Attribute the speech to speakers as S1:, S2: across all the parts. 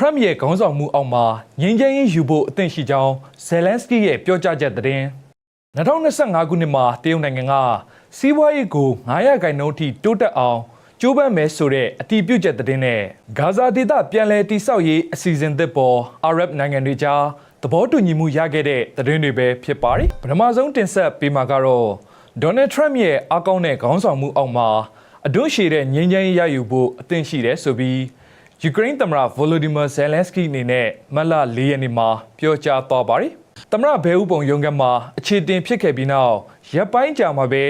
S1: Trump ရဲ့ခေါင်းဆောင်မှုအောက်မှာငြိမ်းချမ်းရေးယူဖို့အသင့်ရှိကြောင်းဇယ်လန်စကီရဲ့ပြောကြားချက်သတင်း2025ခုနှစ်မှာတရုတ်နိုင်ငံကစီးပွားရေးကို900ခိုင်နှုန်းအထိတိုးတက်အောင်ကျိုးပမ်းမယ်ဆိုတဲ့အတီးပြုတ်ချက်သတင်းနဲ့ဂါဇာဒေသပြန်လည်တိစောက်ရေးအစီအစဉ်သစ်ပေါ်အာရပ်နိုင်ငံတွေကြားသဘောတူညီမှုရခဲ့တဲ့သတင်းတွေပဲဖြစ်ပါတယ်ပထမဆုံးတင်ဆက်ပေးမှာကတော့ဒေါ်နယ်ထရမ့်ရဲ့အကောင့်နဲ့ခေါင်းဆောင်မှုအောက်မှာအဒွန့်ရှည်တဲ့ငြိမ်းချမ်းရေးရယူဖို့အသင့်ရှိတယ်ဆိုပြီး ယူကရိန်းသမ္မတဗိုလိုဒီမာဇယ်လန်စကီအနေနဲ့မတ်လ၄ရက်နေ့မှာပြောကြားသွားပါတယ်။သမ္မတဘဲဥပုံရုံးကမှာအခြေတင်ဖြစ်ခဲ့ပြီးနောက်ရပ်ပိုင်းကြာမှာပဲ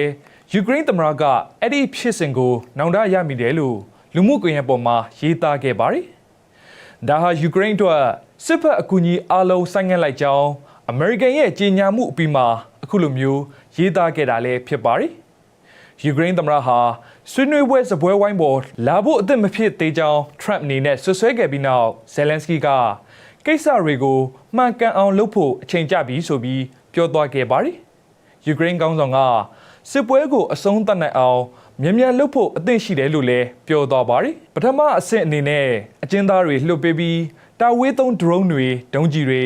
S1: ယူကရိန်းသမ္မတကအဲ့ဒီဖြစ်စဉ်ကိုနောင်တရမိတယ်လို့လူမှုကွန်ရက်ပေါ်မှာရေးသားခဲ့ပါတယ်။ဒါဟာယူကရိန်းအတွက်စစ်ဖက်အကူအညီအလုံးဆိုင်းငံ့လိုက်ကြောင်းအမေရိကန်ရဲ့ကြေညာမှုအပြီးမှာအခုလိုမျိုးရေးသားခဲ့တာလည်းဖြစ်ပါတယ်။ ယူကရိန်းသမ္မတဟာဆွေးနွေးပွဲစပွဲဝိုင်းပေါ်လာဖို့အသင့်မဖြစ်သေးကြောင်းထရန့်အနေနဲ့ဆွဆွဲခဲ့ပြီးနောက်ဇယ်လန်စကီကကိစ္စတွေကိုမှန်ကန်အောင်လုပ်ဖို့အချိန်ကျပြီဆိုပြီးပြောသွားခဲ့ပါတယ်။ယူကရိန်းကောင်းဆောင်ကစစ်ပွဲကိုအဆုံးသတ်နိုင်အောင်မြန်မြန်လုပ်ဖို့အသင့်ရှိတယ်လို့လည်းပြောသွားပါတယ်။ပထမအဆင့်အနေနဲ့အကျဉ်းသားတွေလှုပ်ပေးပြီးတာဝေးသုံးဒရုန်းတွေဒုံးကျည်တွေ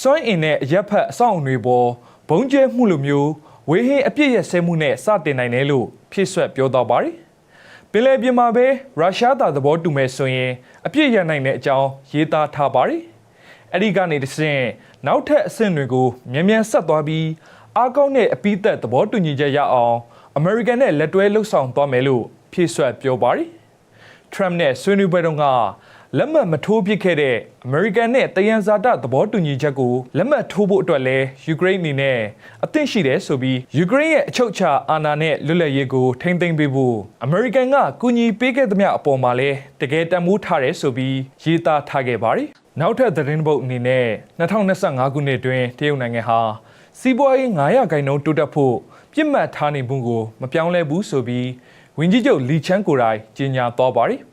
S1: စွမ်းအင်နဲ့အရက်ဖက်အဆောက်အုံတွေပေါ်ဘုံကျဲမှုလိုမျိုး ဝေဟင်အပြည့်ရဆဲမှုနဲ့စတင်နိုင်တယ်လို့ဖြည့်ဆွက်ပြောသွားပါတယ်။ပင်လယ်ပြင်မှာပဲရုရှားသားသဘောတူမဲ့ဆိုရင်အပြည့်ရနိုင်တဲ့အကြောင်းရေးသားထားပါတယ်။အဲ့ဒီကနေတစ်ဆင့်နောက်ထပ်အဆင့်တွေကိုမြန်မြန်ဆက်သွားပြီးအားကောင်းတဲ့အပိသက်သဘောတူညီချက်ရအောင်အမေရိကန်နဲ့လက်တွဲလှုပ်ဆောင်သွားမယ်လို့ဖြည့်ဆွက်ပြောပါတယ်။ Trump နဲ့ဆွေးနွေးပွဲတုန်းက လက်မှတ်မထိုးပြစ်ခဲ့တဲ့အမေရိကန်နဲ့တယန်ဇာတသဘောတူညီချက်ကိုလက်မှတ်ထိုးဖို့အတွက်လဲယူကရိန်းအနေနဲ့အသင့်ရှိတယ်ဆိုပြီးယူကရိန်းရဲ့အချုပ်အခြာအာဏာနဲ့လွတ်လပ်ရေးကိုထိမ့်သိမ်းပေးဖို့အမေရိကန်ကကူညီပေးခဲ့သမျှအပေါ်မှာလဲတကယ်တန်ဖိုးထားတယ်ဆိုပြီးရေးသားထားခဲ့ပါတယ်။နောက်ထပ်သတင်းပုတ်အနေနဲ့2025ခုနှစ်တွင်တရုတ်နိုင်ငံဟာစီးပွားရေး900ခိုင်နှုန်းတိုးတက်ဖို့ပြစ်မှတ်ထားနေမှုကိုမပြောင်းလဲဘူးဆိုပြီးဝန်ကြီးချုပ်လီချန်ကိုယ်တိုင်ကြေညာသွားပါတယ်။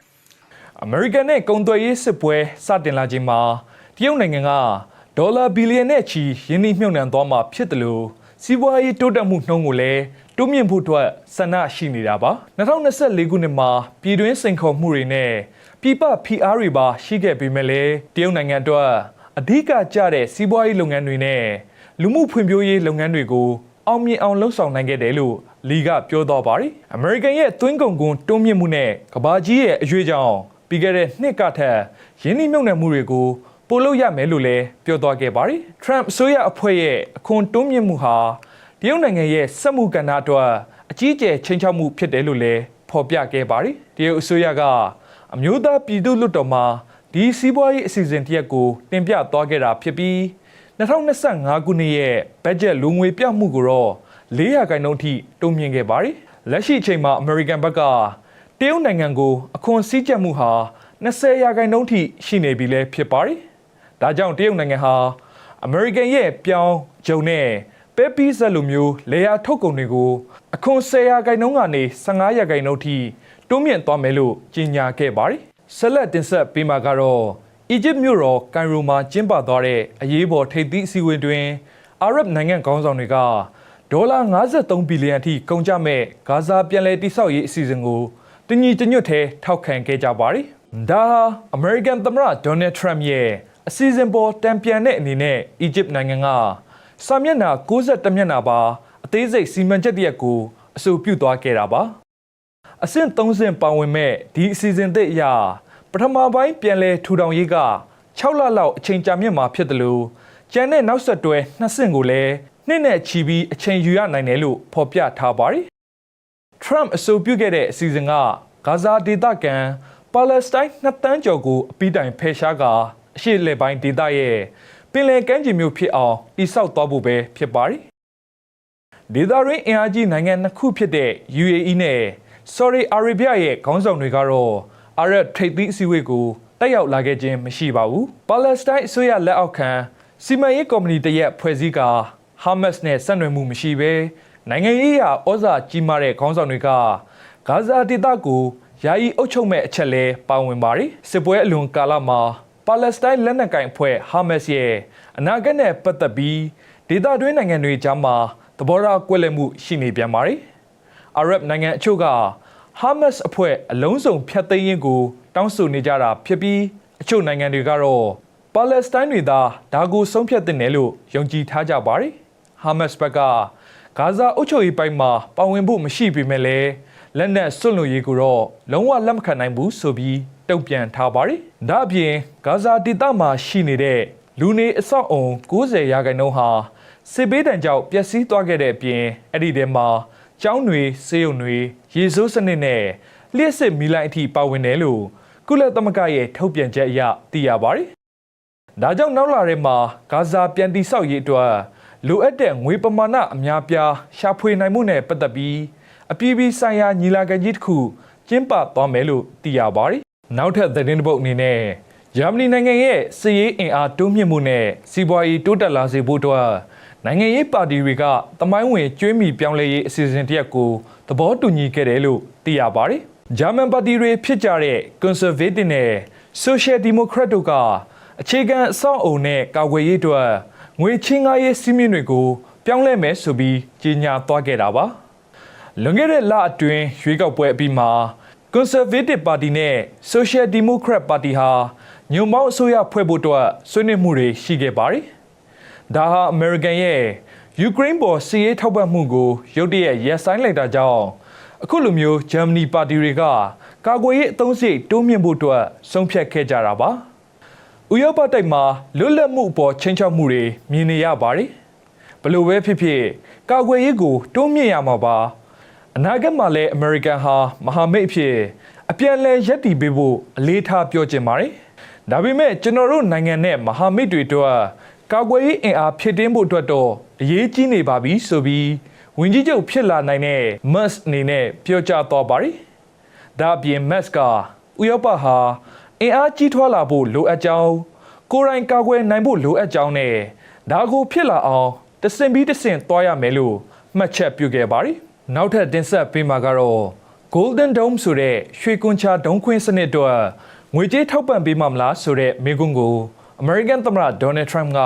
S1: အမေရိကန်နဲ့ကုန်သွယ်ရေးစစ်ပွဲစတင်လာချိန်မှာတရုတ်နိုင်ငံကဒေါ်လာဘီလီယံနဲ့ချီရင်းနှီးမြှုပ်နှံသွားမှာဖြစ်တယ်လို့စီးပွားရေးတိုးတက်မှုနှုန်းကိုလည်းတိုးမြင့်ဖို့အတွက်ဆန္ဒရှိနေတာပါ2024ခုနှစ်မှာပြည်တွင်းစိန်ခေါ်မှုတွေနဲ့ပြည်ပဖိအားတွေပါရှိခဲ့ပေမဲ့လည်းတရုတ်နိုင်ငံအတွက်အဓိကကျတဲ့စီးပွားရေးလုပ်ငန်းတွေနဲ့လူမှုဖွံ့ဖြိုးရေးလုပ်ငန်းတွေကိုအောင်မြင်အောင်လှုပ်ဆောင်နိုင်ခဲ့တယ်လို့လီကပြောသွားပါတယ်။အမေရိကန်ရဲ့သွင်းကုန်ကွန်တွန်းမြင့်မှုနဲ့ကမ္ဘာကြီးရဲ့အရွေးကြောင့် ပြီးခဲ့တဲ့နှစ်ကထက်ရင်းနှီးမြှုပ်နှံမှုတွေကိုပိုလို့ရမယ်လို့လည်းပြောသွားခဲ့ပါတယ်။ Trump အစိုးရအဖွဲ့ရဲ့အခွန်တွန်းမြင့်မှုဟာတရုတ်နိုင်ငံရဲ့စက်မှုကဏ္ဍအတွက်အကြီးအကျယ်ချိန်ချောက်မှုဖြစ်တယ်လို့လည်းဖော်ပြခဲ့ပါတယ်။တရုတ်အစိုးရကအမျိုးသားပြည်သူ့လွှတ်တော်မှာဒီစီးပွားရေးအစီအစဉ်တစ်ရပ်ကိုတင်ပြသွားခဲ့တာဖြစ်ပြီး2025ခုနှစ်ရဲ့ဘတ်ဂျက်လူငွေပြမှုကိုတော့400ခိုင်နှုန်းထိတိုးမြင့်ခဲ့ပါတယ်။လက်ရှိအချိန်မှာအမေရိကန်ဘက်က တရုတ်နိုင်ငံကိုအခွန်စည်းကြပ်မှုဟာ20ရာခိုင်နှုန်းထိရှိနေပြီလဲဖြစ်ပါတယ်။ဒါကြောင့်တရုတ်နိုင်ငံဟာအမေရိကန်ရဲ့ပြောင်းဂျုံနဲ့ပဲပီးဇက်လိုမျိုးလေယာထုတ်ကုန်တွေကိုအခွန်10ရာခိုင်နှုန်းကနေ15ရာခိုင်နှုန်းထိတိုးမြင့်သွားမယ်လို့ကြေညာခဲ့ပါတယ်။ဆက်လက်တင်ဆက်ပေးမှာကတော့အီဂျစ်မြို့တော်ကိုင်ရိုမှာကျင်းပသွားတဲ့အရေးပေါ်ထိပ်သီးအစည်းအဝေးတွင်အာရပ်နိုင်ငံခေါင်းဆောင်တွေကဒေါ်လာ53ဘီလီယံထိကုန်ကျမဲ့ဂါဇာပြန်လည်တိစောက်ရေးအစီအစဉ်ကို တညီတညွတ်ထဲထောက်ခံခဲ့ကြပါတယ်။ဒါဟာအမေရိကန်သမ္မတဒေါ်နယ်ထရမ့်ရဲ့အစီအစဉ်ပေါ်တံပြန်တဲ့အနေနဲ့အီဂျစ်နိုင်ငံကစာမျက်နှာ62မျက်နှာပါအသေးစိတ်စီမံချက်တရက်ကိုအဆိုပြုသွားခဲ့တာပါ။အဆင့်3ဆင့်ပါဝင်မဲ့ဒီအစီအစဉ်သစ်အရပထမပိုင်းပြန်လည်ထူထောင်ရေးက6လလောက်အချိန်ကြာမြင့်မှာဖြစ်တယ်လို့ကျန်တဲ့နောက်ဆက်တွဲနှစ်ဆင့်ကိုလည်းနှစ်နဲ့ချီပြီးအချိန်ယူရနိုင်တယ်လို့ဖော်ပြထားပါတယ်။ Trump အဆိုပြုခဲ့တဲ့အစီအစဉ်ကဂါဇာဒေသခံပါလက်စတိုင်းနှစ်တန်းကျော်ကိုအပိတိုင်ဖယ်ရှားကာအရှေ့လက်ပိုင်းဒေသရဲ့ပင်လယ်ကမ်းခြေမြို့ဖြစ်အောင်တိစောက်သွားဖို့ပဲဖြစ်ပါတယ်။ဒေသရင်းအင်အားကြီးနိုင်ငံနှစ်ခုဖြစ်တဲ့ UAE နဲ့ Saudi Arabia ရဲ့ခေါင်းဆောင်တွေကတော့အာရပ်ထိပ်သီးအစည်းအဝေးကိုတက်ရောက်လာခဲ့ခြင်းမရှိပါဘူး။ပါလက်စတိုင်းအစိုးရလက်အောက်ခံစီမံရေးကော်မတီတရက်ဖွဲ့စည်းကာဟာမတ်စ်နဲ့ဆက်နွယ်မှုမရှိဘဲ နိုင်ငံရေးရာဩဇာကြီးမားတဲ့ခေါင်းဆောင်တွေကဂါဇာဒေသကိုယာယီအုပ်ချုပ်မဲ့အချက်လဲပါဝင်ပါတယ်စစ်ပွဲအလွန်ကာလမှာပါလက်စတိုင်းလက်နက်ကိုင်အဖွဲ့ဟာမတ်စ်ရဲ့အနာဂတ်နဲ့ပတ်သက်ပြီးဒေသတွင်းနိုင်ငံတွေကြားမှာသဘောထားကွဲလွဲမှုရှိနေပြန်ပါတယ်အာရပ်နိုင်ငံအချို့ကဟာမတ်စ်အဖွဲ့အလုံးစုံဖျက်သိမ်းရေးကိုတောင်းဆိုနေကြတာဖြစ်ပြီးအချို့နိုင်ငံတွေကတော့ပါလက်စတိုင်းတွေသာဒါကိုဆုံးဖြတ်တဲ့နယ်လို့ယုံကြည်ထားကြပါတယ်ဟာမတ်စ်ဘက်က ဂါဇာအုပ်ချုပ်ရေးပိုင်းမှာပါဝင်ဖို့မရှိပေမဲ့လည်းလက်နက်စွန့်လွတ်ရေးကိုတော့လုံးဝလက်မခံနိုင်ဘူးဆိုပြီးတုံ့ပြန်ထားပါတယ်ဒါအပြင်ဂါဇာဒေသမှာရှိနေတဲ့လူနေအဆောက်အုံ90ရာခိုင်နှုန်းဟာစစ်ဘေးဒဏ်ကြောင့်ပျက်စီးသွားခဲ့တဲ့အပြင်အဲ့ဒီထဲမှာကျောင်းတွေဆေးရုံတွေရေဆိုးစနစ်နဲ့လျှက်စစ်မီလိုင်းအထိပါဝင်တယ်လို့ကုလသမဂ္ဂရဲ့ထုတ်ပြန်ချက်အရသိရပါတယ်။ဒါကြောင့်နောက်လာတဲ့မှာဂါဇာပြန်တိဆောက်ရေးအတွက် လိုအပ်တဲ့ငွေပမာဏအများပြားရှာဖွေနိုင်မှုနဲ့ပတ်သက်ပြီးအပြည်ပြည်ဆိုင်ရာညီလာခံကြီးတစ်ခုကျင်းပသွားမယ်လို့သိရပါတယ်။နောက်ထပ်သတင်းတစ်ပုဒ်အနေနဲ့ဂျာမနီနိုင်ငံရဲ့စစ်ရေးအင်အားတိုးမြင့်မှုနဲ့စီးပွားရေးတိုးတက်လာစေဖို့အတွက်နိုင်ငံရေးပါတီတွေကတမိုင်းဝင်ကျွေးမီပြောင်းလဲရေးအစီအစဉ်တစ်ရပ်ကိုသဘောတူညီခဲ့တယ်လို့သိရပါတယ်။ဂျာမန်ပါတီတွေဖြစ်ကြတဲ့ Conservative နဲ့ Social Democrat တို့ကအခြေခံအဆောက်အုံနဲ့ကာကွယ်ရေးအတွက် ငွေချင်းကားရေးစီးမြင့်တွေကို ပြောင်းလဲမယ်ဆိုပြီးကြေညာသွားခဲ့တာပါ။လွန်ခဲ့တဲ့လအတွင်းရွေးကောက်ပွဲအပြီးမှာ Conservative Party နဲ့ Social Democrat Party ဟာညွန်ပေါင်းအစိုးရဖွဲ့ဖို့အတွက်ဆွေးနွေးမှုတွေရှိခဲ့ပါတယ်။ဒါဟာ American ရဲ့ယူကရိန်းပေါ်စီးရေးထောက်ပံ့မှုကိုရုတ်တရက်ရပ်ဆိုင်းလိုက်တာကြောင့်အခုလိုမျိုးဂျာမနီပါတီတွေကကာကွယ်ရေးအသုံးစရိတ်တိုးမြင့်ဖို့အတွက်ဆုံးဖြတ်ခဲ့ကြတာပါ။ ဥရောပတိုက်မှာလွတ်လပ်မှုအပေါ်ချင်းချောက်မှုတွေမြင်နေရပါတယ်။ဘလို့ပဲဖြစ်ဖြစ်ကာကွယ်ရေးကိုတိုးမြင့်ရမှာပါ။အနာဂတ်မှာလည်းအမေရိကန်ဟာမဟာမိတ်အဖြစ်အပြန်အလှန်ရပ်တည်ပေးဖို့အလေးထားပြောချင်ပါတယ်။ဒါပေမဲ့ကျွန်တော်တို့နိုင်ငံနဲ့မဟာမိတ်တွေတို့ကာကွယ်ရေးအင်အားဖြစ်တင်းဖို့အတွက်တော့အရေးကြီးနေပါပြီဆိုပြီးဝင်ကြီးချုပ်ဖြစ်လာနိုင်တဲ့ Musk အနေနဲ့ပြောကြားသွားပါတယ်။ဒါအပြင် Musk ကဥရောပဟာ အင်အားကြီးထွားလာဖို့လိုအပ်ကြောင်းကိုယ်တိုင်ကာကွယ်နိုင်ဖို့လိုအပ်ကြောင်းနဲ့ဒါကိုဖြစ်လာအောင်တဆင်ပြီးတဆင်သွားရမယ်လို့မှတ်ချက်ပြုခဲ့ပါတယ်။နောက်ထပ်တင်ဆက်ပေးမှာကတော့ Golden Dome ဆိုတဲ့ရွှေကွန်ချာဒုံးခွင်းစနစ်အတွက်ငွေကြေးထောက်ပံ့ပေးမှာမလားဆိုတဲ့မေးခွန်းကို American သမ္မတ Donald Trump က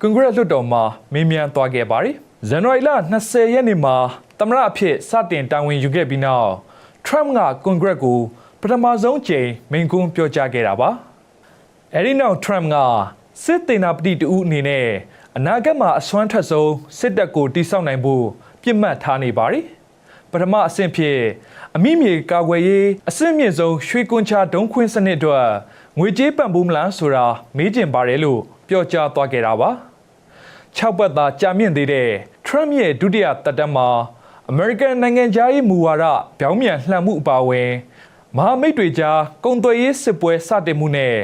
S1: ကွန်ဂရက်လွှတ်တော်မှာမေးမြန်းသွားခဲ့ပါတယ်။ဇန်နဝါရီလ20ရက်နေ့မှာသမ္မတအဖြစ်စတင်တာဝန်ယူခဲ့ပြီးနောက် Trump ကကွန်ဂရက်ကို ပထမဆုံးကြိမ်မိန့်ခွန်းပြောကြားခဲ့တာပါ။အဲဒီနောက် Trump ကစစ်တေနာပတိတူအနေနဲ့အနာဂတ်မှာအစွမ်းထက်ဆုံးစစ်တပ်ကိုတိစောက်နိုင်ဖို့ပြစ်မှတ်ထားနေပါတယ်။ပထမအဆင့်ဖြစ်အမိမြေကာကွယ်ရေးအဆင့်မြင့်ဆုံးရွှေကွန်ချာဒုံးခွင်းစနစ်အတွက်ငွေကြေးပံ့ပိုးမလားဆိုတာမေးကျင်ပါတယ်လို့ပြောကြားသွားခဲ့တာပါ6ပတ်သာကြာမြင့်သေးတဲ့ Trump ရဲ့ဒုတိယသက်တမ်းမှာ American နိုင်ငံသားရေးမူဝါဒပြောင်းပြန်လှန်မှုအပါအဝင် မဟာမိတ်တွေကြားကုန်သွယ်ရေးစစ်ပွဲစတင်မှုနဲ့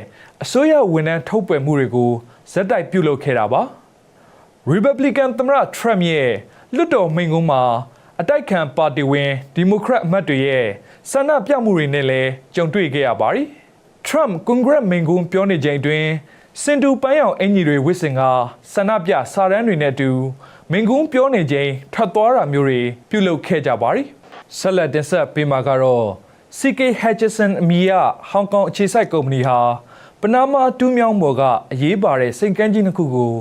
S1: အစိုးရဝန်ထမ်းထုတ်ပယ်မှုတွေကိုဇက်တိုက်ပြုလုပ်ခဲ့တာပါ Republican သမ္မတ Trump ရဲ့လွတ်တော်မိန့်ခွန်းမှာအတိုက်ခံပါတီဝင် Democrat အမတ်တွေရဲ့ဆန္ဒပြမှုတွေနဲ့လည်းကြုံတွေ့ခဲ့ရပါတယ်။ Trump ကွန်ဂရက်မိန့်ခွန်းပြောနေချိန်အတွင်းစင်တူပန်းရောင်အင်ကြီးတွေဝစ်စင်ကဆန္ဒပြစာတန်းတွေနဲ့အတူမိန့်ခွန်းပြောနေချိန်ထွက်သွားတာမျိုးတွေပြုလုပ်ခဲ့ကြပါတယ်။ဆက်လက်တင်ဆက်ပေးမှာကတော့ CK Hutchison အမည်ရဟောင်ကောင်အခြေစိုက်ကုမ္ပဏီဟာပနာမာတူးမြောင်းပေါ်ကအရေးပါတဲ့စိန်ကန်းကြီးတစ်ခုကို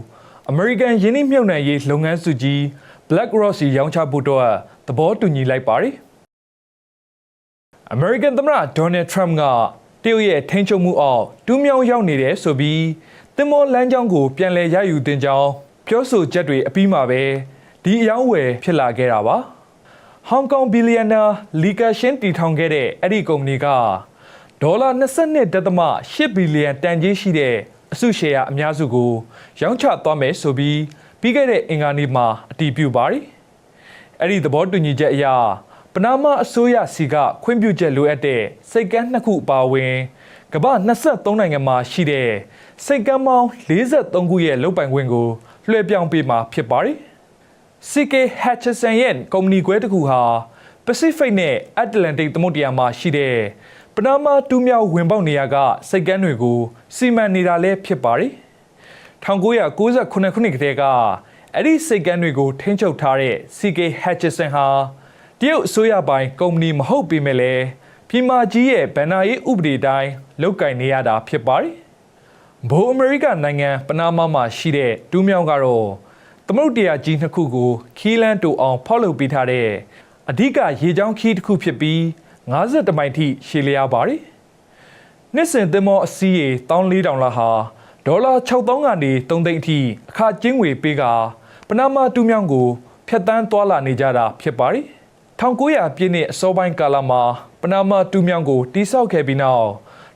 S1: American ယင်းနှိမ့်မြုပ်နှံရေးလုပ်ငန်းစုကြီး Black Rock စီရောင်းချဖို့တော့သဘောတူညီလိုက်ပါတယ်။ American သမ္မတ Donald Trump ကတရုတ်ရဲ့ထိန်းချုပ်မှုအောက်တူးမြောင်းရောက်နေတယ်ဆိုပြီးတင်မောလမ်းကြောင်းကိုပြန်လည်ရယူတင်ကြောင်းပြောဆိုချက်တွေအပြီးမှာပဲဒီအယောင်းဝယ်ဖြစ်လာခဲ့တာပါ။ ဟောင်ကောင်ဘီလီယံနာလီကာရှင်းတီထောင်ခဲ့တဲ့အဲ့ဒီကုမ္ပဏီကဒေါ်လာ22.8ဘီလီယံတန်ကြေးရှိတဲ့အစုရှယ်ယာအများစုကို ရောင်းချသွားမယ်ဆိုပြီးပြီးခဲ့တဲ့အင်္ဂါနေ့မှာအတည်ပြုပါတယ်။အဲ့ဒီသဘောတူညီချက်အရပနာမအစိုးရစီကခွင့်ပြုချက်လိုအပ်တဲ့စိတ်ကမ်းနှစ်ခုပါဝင်ကမ္ဘာ23နိုင်ငံမှာရှိတဲ့စိတ်ကမ်းပေါင်း43ခုရဲ့လုပ်ပိုင်ခွင့်ကိုလွှဲပြောင်းပေးမှာဖြစ်ပါတယ်။ CK Hutchison ရဲ့ကုမ္ပဏီခွဲတစ်ခုဟာ Pacific နဲ့ Atlantic သမုဒ္ဒရာမှာရှိတဲ့ပနာမတူးမြောက်ဝင်ပေါက်နေရာကစိတ်ကမ်းတွေကိုစီမံနေတာလည်းဖြစ်ပါတယ်။1998ခုနှစ်ကတည်းကအဲ့ဒီစိတ်ကမ်းတွေကိုထိန်းချုပ်ထားတဲ့ CK Hutchison ဟာတရုတ်အစိုးရပိုင်းကုမ္ပဏီမဟုတ်ပေမဲ့လည်းပြည်မကြီးရဲ့ဗန်နာရေးဥပဒေတိုင်းလုတ်ကင်နေရတာဖြစ်ပါတယ်။ဘိုးအမေရိကနိုင်ငံပနာမမှာရှိတဲ့တူးမြောင်းကတော့ သမုတ်တရားကြီးနှစ်ခုကိုခီးလန်းတူအောင် ဖောက်လုပ်ပေးထားတဲ့အဓိကရေချောင်းခီးတစ်ခုဖြစ်ပြီး50တမိုင်ထိရှည်လျားပါတယ်။နှစ်စဉ်သင်္ဘောအစီးရေ14000လောက်ဟာဒေါ်လာ6000ကနေ3သိန်းအထိအခကျင်းငွေပေးကပနာမာတူးမြောင်းကိုဖျက်ဆီးသွားလာနေကြတာဖြစ်ပါတယ်1900ပြည့်နှစ်အစောပိုင်းကာလမှာပနာမာတူးမြောင်းကိုတိစောက်ခဲ့ပြီးနောက်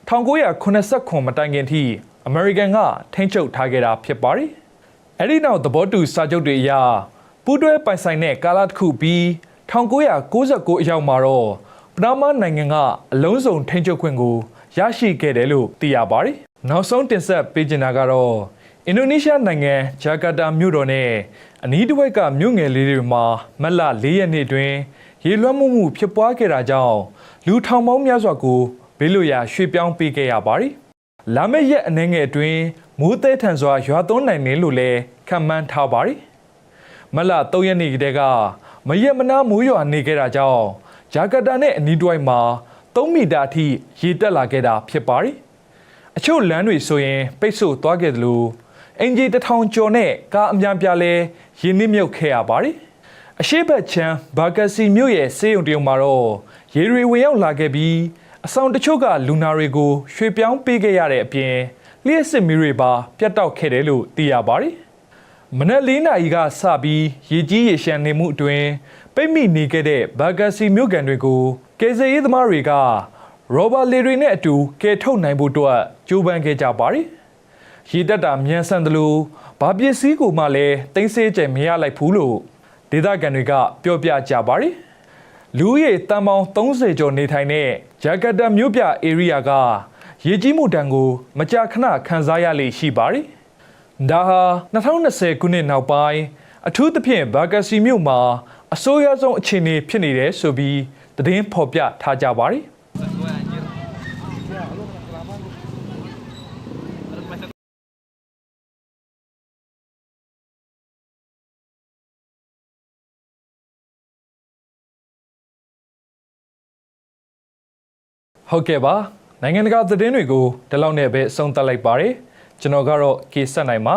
S1: 1989မတိုင်ခင်ထိအမေရိကန်ကထိန်းချုပ်ထားခဲ့တာဖြစ်ပါတယ် အဲ့ဒီနောက်သဘောတူစာချုပ်တွေအရပူးတွဲပိုင်ဆိုင်တဲ့ကာလတစ်ခုပြီး1999အရောက်မှာတော့ပနာမာနိုင်ငံကအလုံးစုံထိန်းချုပ်ခွင့်ကိုရရှိခဲ့တယ်လို့သိရပါတယ်။နောက်ဆုံးတင်ဆက်ပေးချင်တာကတော့အင်ဒိုနီးရှားနိုင်ငံဂျာကာတာမြို့တော်နဲ့အနီးတစ်ဝိုက်ကမြို့ငယ်လေးတွေမှာမတ်လ၄ရက်နေ့တွင် ရေလွှမ်းမှုမှုဖြစ်ပွားခဲ့တာကြောင့်လူထောင်ပေါင်းများစွာကိုဘေးလွတ်ရာရွှေ့ပြောင်းပေးခဲ့ရပါတယ်။လာမယ့်ရက်အနည်းငယ်အတွင်း မိုးသည်ထန်စွာရွာသွန်းနိုင်တယ်လို့လည်းခန့်မှန်းထားပါတယ်။မလ3ရက်နေ့ကတည်းကမရက်မနာမိုးရွာနေခဲ့တာကြောင့်ဂျာကာတာနဲ့အနီးတစ်ဝိုက်မှာ3မီတာအထိရေတက်လာခဲ့တာဖြစ်ပါတယ်။အချို့လမ်းတွေဆိုရင် ပိတ်ဆို့သွားခဲ့တယ်လို့အင်ဂျီတစ်ထောင်ကျော်နဲ့ကားအများပြားလဲရင်းနှီးမြုပ်ခဲ့ရပါတယ်။အရှိတ်ဘက်ချမ်းဘာကစီမြို့ရဲ့စေယုံတရုံမှာတော့ရေတွေဝင်ရောက်လာခဲ့ပြီးအဆောင်တချို့ကလူနာတွေကိုရွှေ့ပြောင်းပေးခဲ့ရတဲ့အပြင် လျှက်စစ်မီးတွေပါ ပြတ်တောက်ခဲ့တယ်လို့သိရပါတယ်။မနက်၄နာရီကစပြီးရေကြီးရေရှမ်းနေမှုအတွင်းပိတ်မိနေခဲ့တဲ့ဘာဂစီမြို့ကန်တွေကိုကယ်ဆယ်ရေးသမားတွေကရောဘာလေတွေနဲ့အတူကယ်ထုတ်နိုင်ဖို့အတွက်ကြိုးပမ်းခဲ့ကြပါတယ်။ရေတက်တာမြန်ဆန်သလိုဘာပစ္စည်းကိုမှလည်းတင်ဆေးကျမရလိုက်ဘူးလို့ဒေသခံတွေကပြောပြကြပါတယ်။လူဦးရေတန်ပေါင်း30ကျော်နေထိုင်တဲ့ဂျာကာတာမြို့ပြဧရိယာက ရေကြီးမှုတံကိုမကြာခဏခံစားရလေရှိပါတယ်။ဒါဟာ2020ခုနှစ်နောက်ပိုင်းအထူးသဖြင့်ဘာကာစီမြို့မှာအဆိုးရွားဆုံးအခြေအနေဖြစ်နေတယ်ဆိုပြီးသတင်းဖော်ပြထားကြပါတယ်။
S2: gue anjir Terus
S1: ဟုတ်ကဲ့ပါ နိုင်ငံတကာသတင်းတွေကိုဒီလောက်နဲ့ပဲအဆုံးသတ်လိုက်ပါတယ်ကျွန်တော်ကတော့ကေဆက်နိုင်ပါ